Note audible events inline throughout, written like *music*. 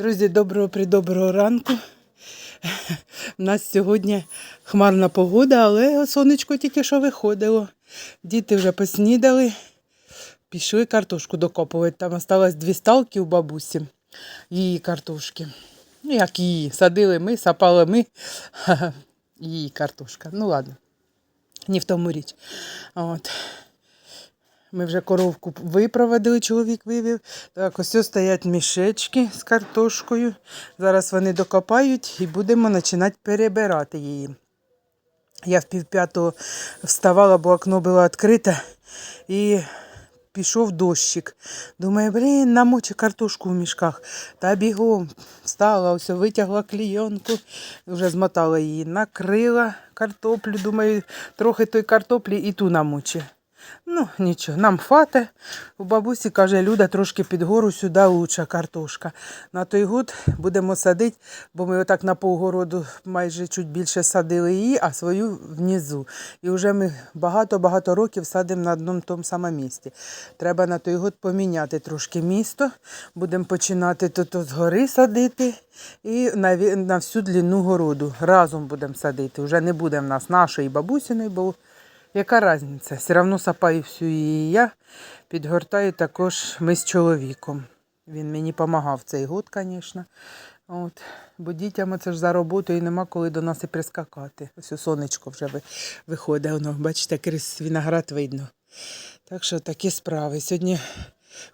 Друзі, доброго придоброго ранку. У нас сьогодні хмарна погода, але сонечко тільки що виходило. Діти вже поснідали, пішли картошку докопувати. Там осталось дві сталки у бабусі, її картошки. Ну, як її, садили ми, сапали ми, *laughs* її картошка. Ну ладно, не в тому річ. От. Ми вже коровку випроводили, чоловік вивів. Так, ось ось стоять мішечки з картошкою. Зараз вони докопають і будемо починати перебирати її. Я в півп'ятого вставала, бо окно було відкрите, і пішов дощик. Думаю, блін, намочу картошку в мішках. Та бігом встала, ось витягла клійонку, вже змотала її, накрила картоплю. Думаю, трохи той картоплі і ту намочу. Ну, нічого, нам хватить. У бабусі каже, Люда трошки під гору сюди лучша картошка. На той год будемо садити, бо ми отак на півгороду майже чуть більше садили її, а свою внизу. І вже ми багато-багато років садимо на одному тому самому місці. Треба на той год поміняти трошки місто. Будемо починати тут з гори садити і на, на всю длину городу. Разом будемо садити. Вже не буде в нас нашої бабусіної, бо яка різниця? Все одно сапаю всю її я, підгортаю також ми з чоловіком. Він мені допомагав цей год, звісно. От. Бо дітям це ж за роботою і нема коли до нас і прискакати. Ось у сонечко вже виходить, воно, бачите, крізь виноград видно. Так що такі справи. Сьогодні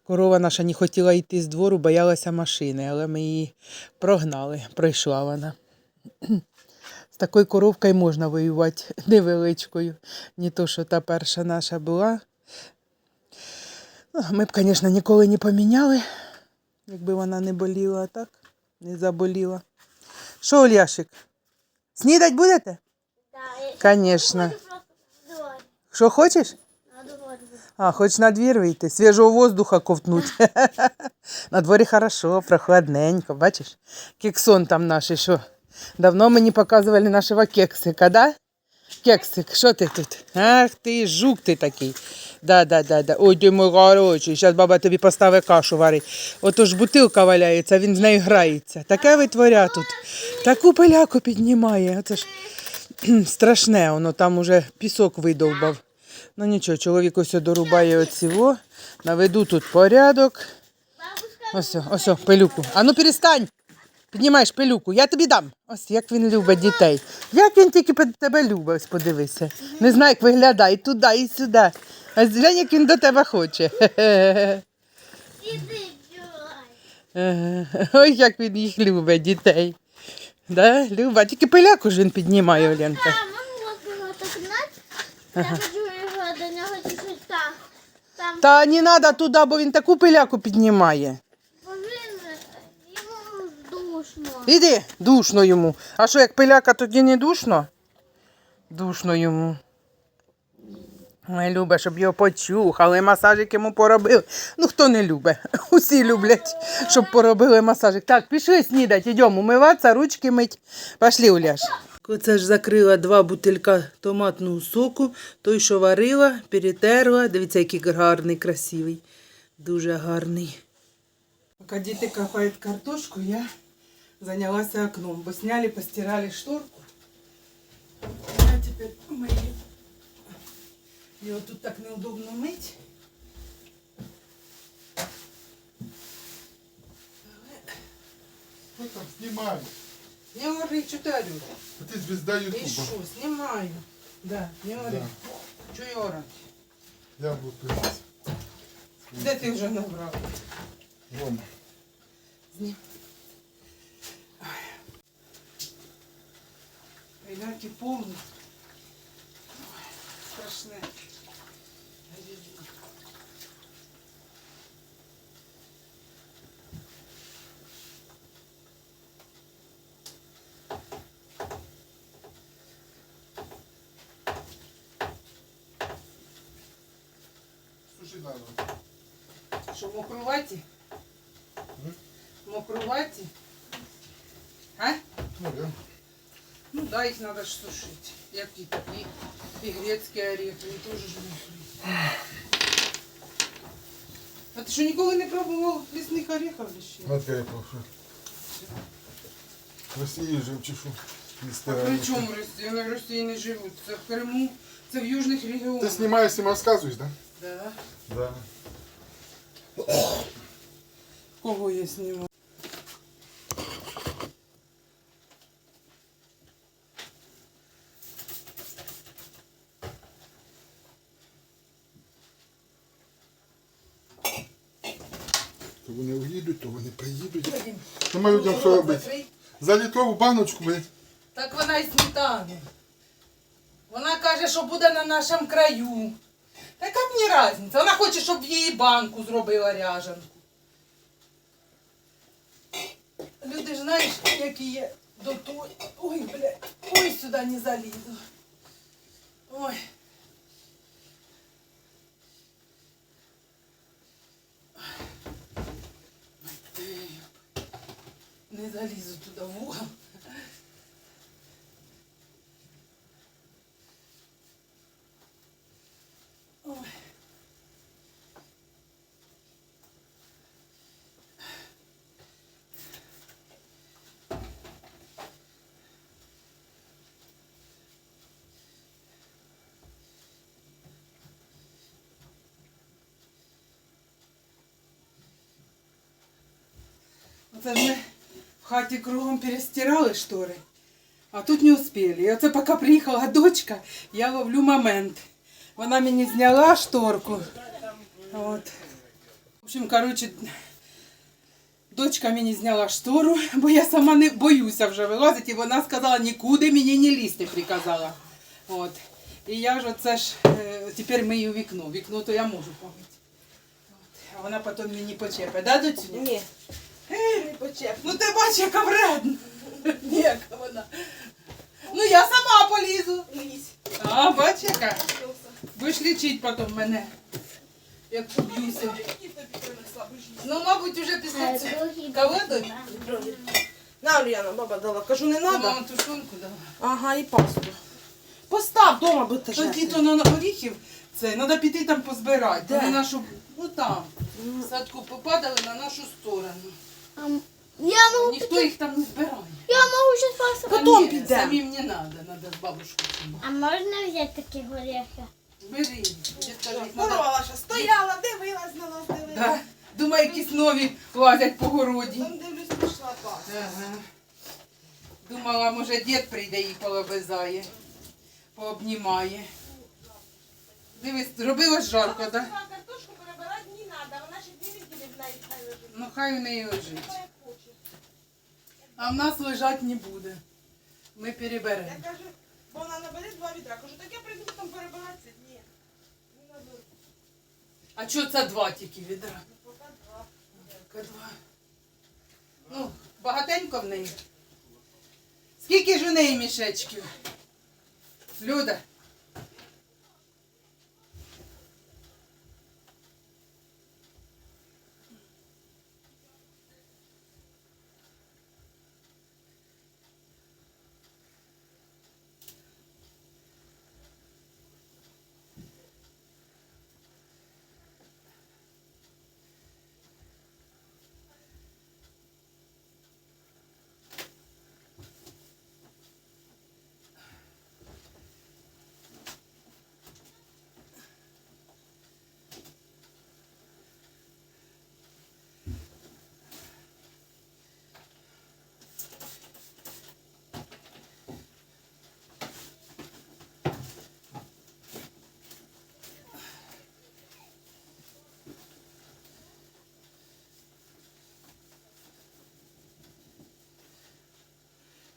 корова наша не хотіла йти з двору, боялася машини, але ми її прогнали, пройшла вона. З такою коровкою можна воювати *laughs* невеличкою. Не то, що та перша наша була. Ну, Ми б, звісно, ніколи не поміняли, якби вона не боліла, а так не заболіла. Що, Оляшик? Снідать будете? Звісно. Що хочеш? А, хочеш на двір вийти, свіжого воздуха ковтнуть. *laughs* на дворі хорошо, прохладненько, бачиш? Кексон там наш, що? Давно мені показували нашого кексика, да? Кексик, що ти тут? Ах ти, жук ти такий. Да, да, да, да. Ой, ти мой хороший. Зараз баба тобі поставить кашу варить. Ото ж бутилка валяється, він з нею грається. Таке витворя тут. Таку пиляку піднімає. Оце ж *clears throat* страшне, воно там уже пісок видовбав. Ну нічого, чоловік ось дорубає оціво. Наведу тут порядок. Ось, ось, пилюку. А ну перестань! Піднімаєш пилюку, я тобі дам. Ось як він любить дітей. Як він тільки під тебе любить, ось подивися. Не знаю, як виглядає і туди, і сюди. А глянь, як він до тебе хоче. Ой, як він їх любить, дітей. Да, Люба, тільки пиляку ж він піднімає, Оленка. Чуть-чуть так. Там Та не треба туди, бо він таку пиляку піднімає. бо він е, йому душно. Іди, душно йому. А що, як пиляка, тоді не душно? Душно йому. Ой, любить, щоб його почухали, масажик йому поробили. Ну, хто не любить? *laughs* Усі люблять, щоб поробили масажик. Так, пішли снідати, йдемо умиватися, ручки мить. Пішли, Уляш. Оце ж закрила два бутилька томатного соку. Той, що варила, перетерла. Дивіться, який гарний, красивий. Дуже гарний. Поки діти копають картошку, я зайнялася окном, бо сняли, постирали шторку. Я тепер мию. Його тут так неудобно мить. Хто там знімає? Не ори, що ти орю? Ти звізда І Ютуба. що, знімаю. Да, не ори. Да. Чого орати? Я буду Де ти вже набрав? Вон. Знім. Ребятки, повні. Ой, Страшне. Суши надо. Що, мокруваті? М? Мокруваті? А? Ну, я. Ну да, их надо ж сушить. Як і, і, і грецький орех, він теж ж мокрий. А ти що ніколи не пробував лісних орехів ще? От я пошел. В Росії жив чи що? Не А стираю. при чому Росія? Вони в Росії не живуть. Це в Криму, це в южних Ти регіонах. знімаєш, всім розказуєш, так? Да. Да? Кого я знімаю? Нема людям що робити. За літрову баночку ми. Так вона і сметану. Вона каже, що буде на нашому краю. Така мені різниця. Вона хоче, щоб її банку зробила ряжанку. Люди ж знаєш, які є до той. Ой, бля, ой, сюди не залізу. Ой, Не залізу туди в угол. Ой. Оце ж ми в хаті кругом перестирали штори, а тут не успіли. І оце поки приїхала дочка, я ловлю момент. Вона мені зняла шторку. От. В общем, коротше, дочка мені зняла штору, бо я сама не боюся вже вилазити, і вона сказала, нікуди мені не лізти, приказала. От. І я ж оце ж е, тепер мию вікно. Вікно то я можу помити. От. А вона потім мені почепить. Да, доцю? Ні. Ей, почеп. Ну ти бач, яка вредна. Ніяка вона. Ну я сама полізу. Лізь. А, бач, яка. Будеш лічити потім мене. Як поб'юся. Ну, мабуть, уже після цього. Кого дочь? На, Ульяна, баба дала. Кажу, не Ну, треба. мама тушонку дала. Ага, і пасту. Постав дома, бо ти Тоді то на горіхів це, треба піти там позбирати. Де? Вони нашу, ну там, в садку попадали на нашу сторону. Я можу, Ніхто їх там не збирає. я можу щось просто. Потім ні, підемо. Самим не треба, треба з бабушкою. А можна взяти такі горіхи? Бери. Надо- Порвалася, стояла, дивилась на нас, дивилась. Да? Думаю, якісь нові лазять по городі. Там дивлюсь, пішла. Ага. Думала, може дід прийде і полобизає, пообнімає. Дивись, зробилось жарко, так? Да? Картошку перебирати не треба, вона ще дві неділі в неї хай лежить. Ну хай у неї лежить. А в нас лежать не буде. Ми переберемо. Я кажу, бо вона набере два відра. Кажу, так я прийду там перебиратися. Ні. Не наберу. А чого це два тільки відра? Ну, поки два. Тільки два. Ну, багатенько в неї. Скільки ж у неї мішечків? Люда.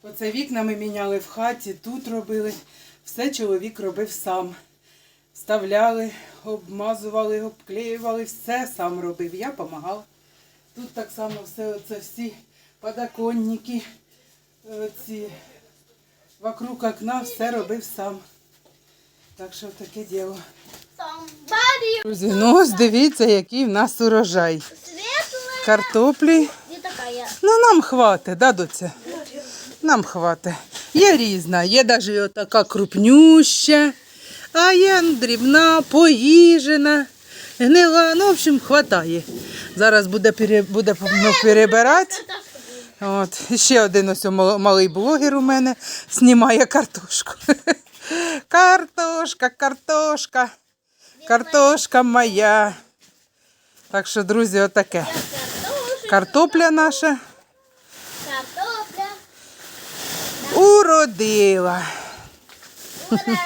Оце вікна ми міняли в хаті, тут робили. Все чоловік робив сам. Вставляли, обмазували, обклеювали, все сам робив. Я допомагала. Тут так само все, оце всі подоконники, ці вокруг окна все робив сам. Так що таке діло. Друзі, ну ось дивіться, який в нас урожай. Картоплі. Ну нам хватить, да, доця? Нам хватить. Є різна, є навіть така крупнюща, а є дрібна, поїжена, гнила. Ну, в общем, хватає. Зараз буде, пере, буде ну, перебирати. От. І ще один ось малий блогер у мене знімає картошку. *laughs* Картошка, картошка, картошка моя. Так що, друзі, отаке. Картопля наша Картопля. Уродила. Урожай,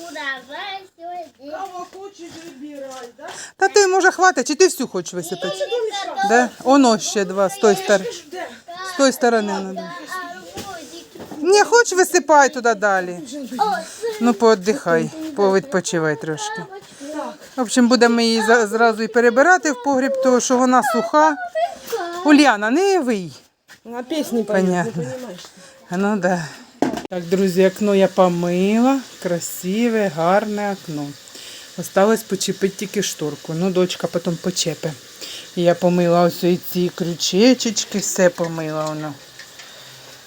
урожай сьогодні. Кого хочеш, вибирай, да? Та ти, може, хватить, чи ти всю хочеш висипати? Да? Оно ще два з тої сторони. З тої сторони надо. Не хоч висипай туди далі. Ну, пооддихай, повідпочивай трошки. В общем, будемо її зразу і перебирати в погріб, тому що вона суха. Ульяна, не вий. На пісні Понятно. Ну да. Так, друзі, окно я помила. Красиве, гарне окно. Осталось почепити тільки шторку. Ну, дочка потім почепе. І Я помила ось ці крючечечки, все помила воно.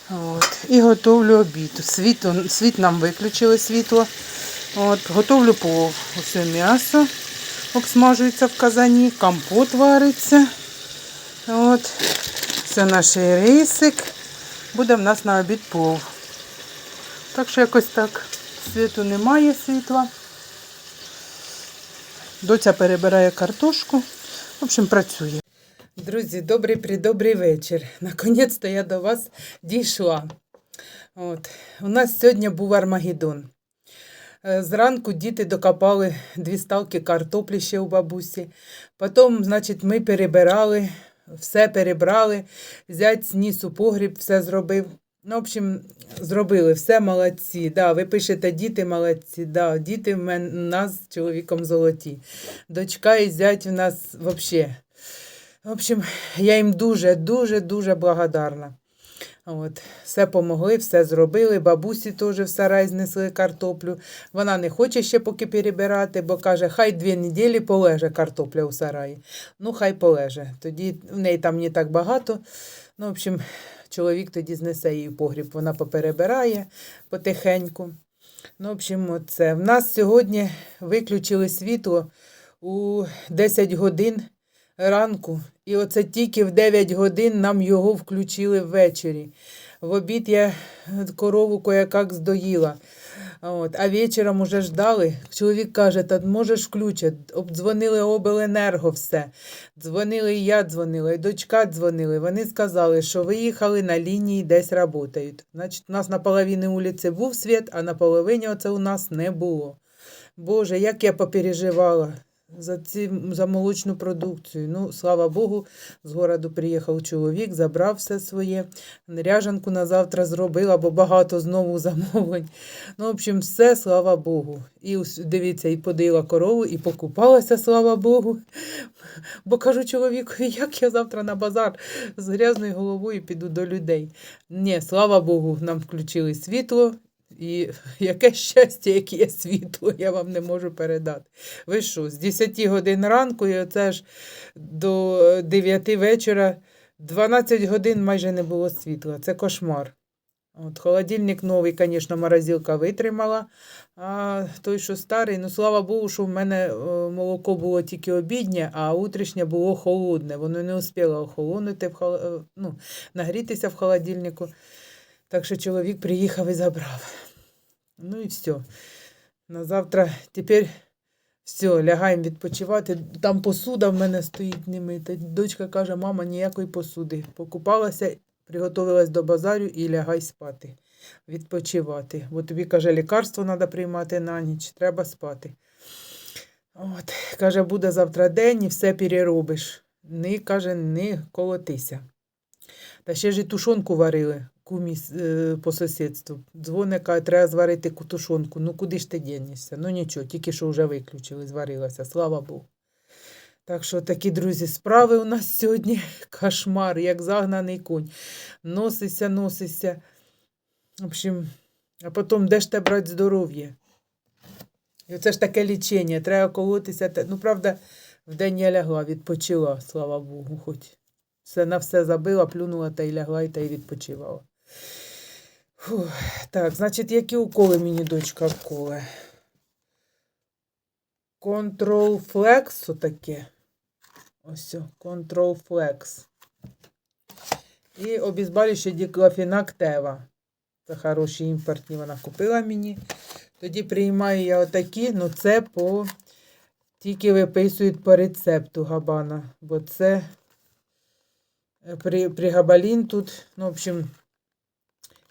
От. І готовлю обід. Світло, світ нам виключили світло. От. Готовлю плов. Ось м'ясо обсмажується в казані, компот вариться. От. Це наш рисик. Буде в нас на обід плов. Так що якось так. Світу немає світла. Доця перебирає картошку. В общем, працює. Друзі, добрий придобрий вечір. Наконець-то я до вас дійшла. От. У нас сьогодні був Армагеддон. Е, Зранку діти докопали дві ставки картоплі ще у бабусі. Потім, значить, ми перебирали, все перебрали. Зять зніс у погріб, все зробив. Ну, в общем, зробили все молодці. Да, ви пишете діти молодці. Да, діти в мен, нас з чоловіком золоті. Дочка і зять в нас взагалі. В общем, я їм дуже, дуже, дуже благодарна. От, все помогли, все зробили. Бабусі теж в сарай знесли картоплю. Вона не хоче ще поки перебирати, бо каже, хай дві неділі полеже картопля у сараї. Ну, хай полеже. Тоді в неї там не так багато. Ну, в общем, чоловік тоді знесе її в погріб. Вона поперебирає потихеньку. Ну, в общем, оце. В нас сьогодні виключили світло у 10 годин ранку. І оце тільки в 9 годин нам його включили ввечері. В обід я корову кое-як здоїла. От, а вечором уже ждали. Чоловік каже, та можеш включити. Обдзвонили обленерго все. Дзвонили і я дзвонила, і дочка дзвонили. Вони сказали, що виїхали на лінії, десь працюють. Значить, у нас на половині вулиці був світ, а на половині оце у нас не було. Боже, як я попереживала за, ці, за молочну продукцію. Ну, слава Богу, з городу приїхав чоловік, забрав все своє. Ряжанку на завтра зробила, бо багато знову *laughs* замовлень. Ну, в общем, все, слава Богу. І дивіться, і подила корову, і покупалася, слава Богу. *laughs* Бо кажу чоловікові, *laughs* як я завтра на базар з грязною головою піду до людей. Ні, слава Богу, нам включили світло. І *laughs* яке щастя, яке є світло, я вам не можу передати. Ви що, з 10 годин ранку і оце ж до 9 вечора 12 годин майже не було світла. Це кошмар. От, холодильник новий, звісно, морозилка витримала, а той, що старий, ну слава Богу, що в мене е, молоко було тільки обіднє, а утрішнє було холодне. Воно не успіло охолонути, в хол... е, ну, нагрітися в холодильнику. Так що чоловік приїхав і забрав. Ну і все. На завтра тепер все, лягаємо відпочивати. Там посуда в мене стоїть не мита. Дочка каже, мама, ніякої посуди. Покупалася, приготувалась до базарю і лягай спати, відпочивати. Бо тобі, каже, лікарство треба приймати на ніч, треба спати. От, каже, буде завтра день і все переробиш. Не, каже, не колотися. Та ще ж і тушонку варили кумі е, по сусідству. Дзвони, каже, треба зварити ку- тушонку. Ну куди ж ти дінешся? Ну нічого, тільки що вже виключили, зварилася, слава Богу. Так що такі, друзі, справи у нас сьогодні *laughs* кошмар, як загнаний конь. Носися, носися. В общем, а потім де ж те брати здоров'я? І оце ж таке лічення, треба колотися. Ну, правда, вдень я лягла, відпочила, слава Богу, хоч. Все на все забила, плюнула та й лягла, і та й відпочивала. Фух, так, значить, які уколи мені дочка вколе? Control Flex отаке. Ось, Control Flex. І обізбалюще діклофінак Тева. Це хороші імпортні вона купила мені. Тоді приймаю я отакі, ну це по тільки виписують по рецепту габана. Бо це е, при, при габалін тут, ну, в общем,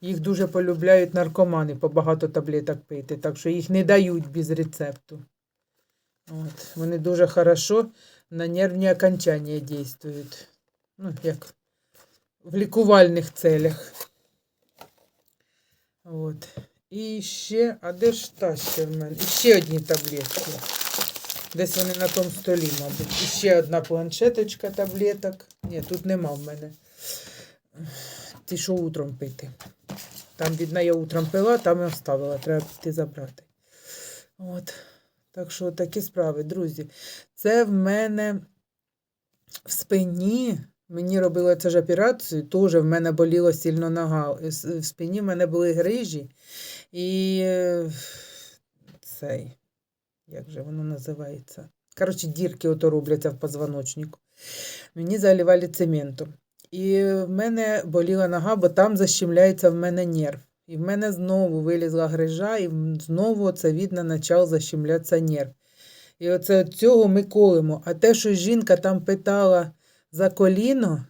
їх дуже полюбляють наркомани, по багато таблеток пити, так що їх не дають без рецепту. От. Вони дуже хорошо на нервні окончання дійствують. Ну, як в лікувальних целях. От. І ще, а де ж та ще в мене? І ще одні таблетки. Десь вони на тому столі, мабуть. І ще одна планшеточка таблеток. Ні, тут нема в мене. Ті, що утром пити. Там, видно, я утром пила, там і оставила. Треба піти забрати. От. Так що такі справи, друзі. Це в мене в спині. Мені робили це ж операцію, теж в мене боліло сильно нога. В спині в мене були грижі. І е, цей, як же воно називається? Коротше, дірки ото робляться в позвоночнику. Мені заливали цементом. І в мене боліла нога, бо там защемляється в мене нерв. І в мене знову вилізла грижа, і знову це видно, почав защемлятися нерв. І оце от цього ми колимо. А те, що жінка там питала за коліно,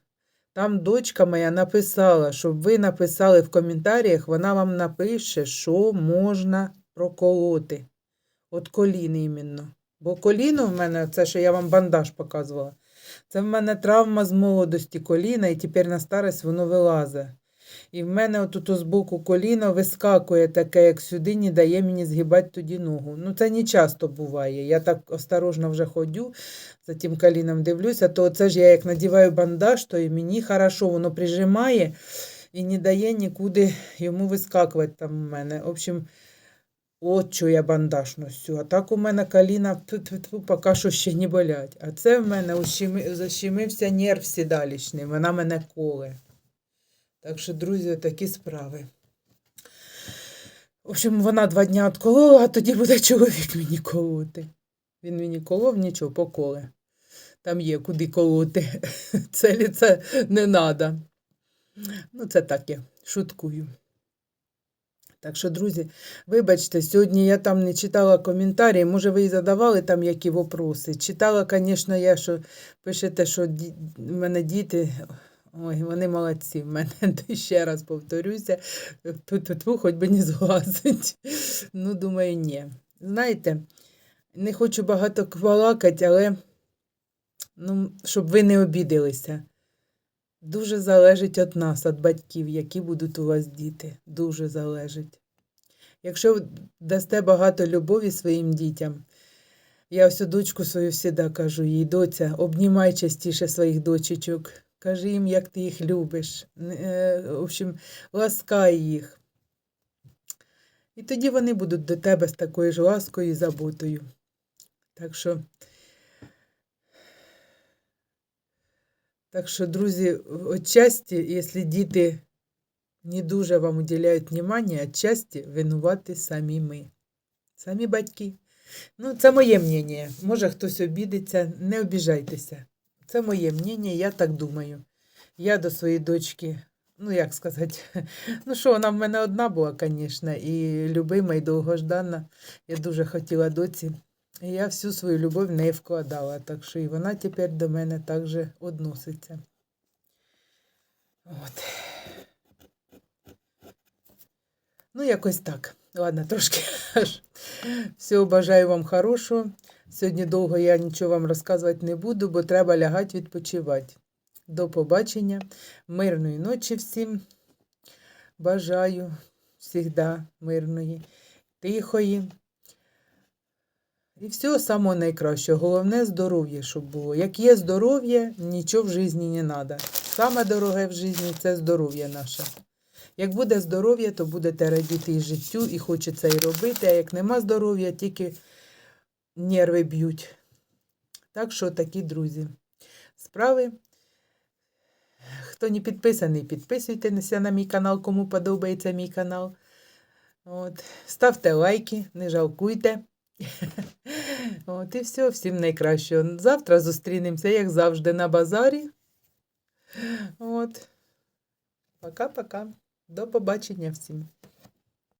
там дочка моя написала, щоб ви написали в коментарях, вона вам напише, що можна проколоти. От колін іменно. Бо коліно в мене, це що я вам бандаж показувала, це в мене травма з молодості коліна, і тепер на старість воно вилазить. І в мене отут з боку коліно вискакує таке, як сюди, не дає мені згибати тоді ногу. Ну, це не часто буває. Я так осторожно вже ходю, за тим коліном дивлюся, то це ж я як надіваю бандаж, то і мені хорошо, воно прижимає і не дає нікуди йому вискакувати там у мене. В общем, от що я бандаж носю. А так у мене коліна поки що ще не болять. А це в мене ущеми- защемився нерв сідалічний, вона мене коле. Так що, друзі, такі справи. В общем, вона два дня отколола, а тоді буде чоловік мені колоти. Він мені колов, нічого, поколе. Там є куди колоти. *laughs* Це не треба. Ну, це так я шуткую. Так що, друзі, вибачте, сьогодні я там не читала коментарі. Може, ви і задавали там які вопроси. Читала, звісно, я, що пишете, що ді... в мене діти. Ой, вони молодці. В мене *laughs* ще раз повторюся, тут хоч би не зглазить. Ну, думаю, ні. Знаєте, не хочу багато квалакати, але ну, щоб ви не обідалися. Дуже залежить від нас, від батьків, які будуть у вас діти. Дуже залежить. Якщо дасте багато любові своїм дітям, я ось дочку свою завжди кажу їй, доця, обнімай частіше своїх дочечок, кажи їм, як ти їх любиш. Е, В общем, ласкай їх. І тоді вони будуть до тебе з такою ж ласкою і заботою. Так що, так що, друзі, отчасті, якщо діти не дуже вам уделяють внимання, отчасті винувати самі ми. Самі батьки. Ну, це моє мнення. Може, хтось обідеться, не обіжайтеся. Це моє мнення, я так думаю. Я до своєї дочки, ну як сказати, *laughs* ну що, вона в мене одна була, звісно, і любима, і довгождана. Я дуже хотіла доці. Я всю свою любов в неї вкладала, так що і вона тепер до мене також відноситься. От. Ну, якось так. Ладно, трошки аж. Всього бажаю вам хорошого. Сьогодні довго я нічого вам розказувати не буду, бо треба лягати відпочивати. До побачення. Мирної ночі всім. Бажаю завжди мирної, тихої. І всього самого найкращого. Головне здоров'я, щоб було. Як є здоров'я, нічого в житті не треба. Саме дороге в житті це здоров'я наше. Як буде здоров'я, то будете радіти і життю, і хочеться і робити, а як нема здоров'я, тільки нерви б'ють. Так що такі друзі. Справи. Хто не підписаний, підписуйтеся на мій канал, кому подобається мій канал. От. Ставте лайки, не жалкуйте. *laughs* От і все, всім найкращого. Завтра зустрінемося, як завжди, на базарі. От. Пока-пока. До побачення всім.